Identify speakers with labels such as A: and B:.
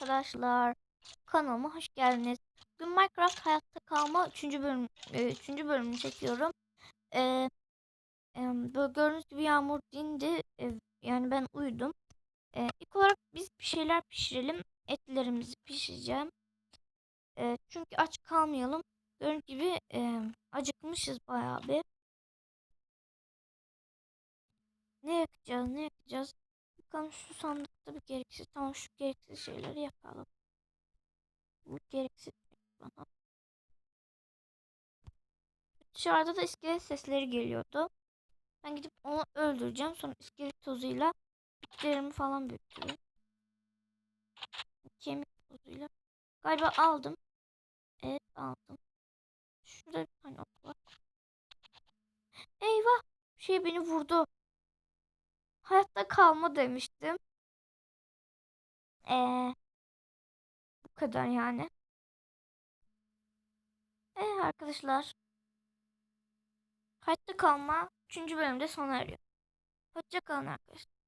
A: arkadaşlar. Kanalıma hoş geldiniz. Bugün Minecraft hayatta kalma 3. bölüm 3. bölümünü çekiyorum. Ee, e, böyle gördüğünüz gibi yağmur dindi. Ee, yani ben uyudum. Ee, ilk olarak biz bir şeyler pişirelim. Etlerimizi pişireceğim. Ee, çünkü aç kalmayalım. Gördüğünüz gibi e, acıkmışız bayağı bir. Ne yakacağız ne yakacağız. Bakalım şu sandıkta bir gereksiz. Tamam şu gereksiz şeyleri yapalım. Bu gereksiz bana. Dışarıda da iskelet sesleri geliyordu. Ben gidip onu öldüreceğim. Sonra iskelet tozuyla bitkilerimi falan büyütürüm. Kemik tozuyla. Galiba aldım. Evet aldım. Şurada bir tane ok var. Eyvah! Şey beni vurdu. Hayatta kalma demiştim. Ee, bu kadar yani. Ee, arkadaşlar. Hayatta kalma 3. bölümde sona eriyor. Hoşça kalın arkadaşlar.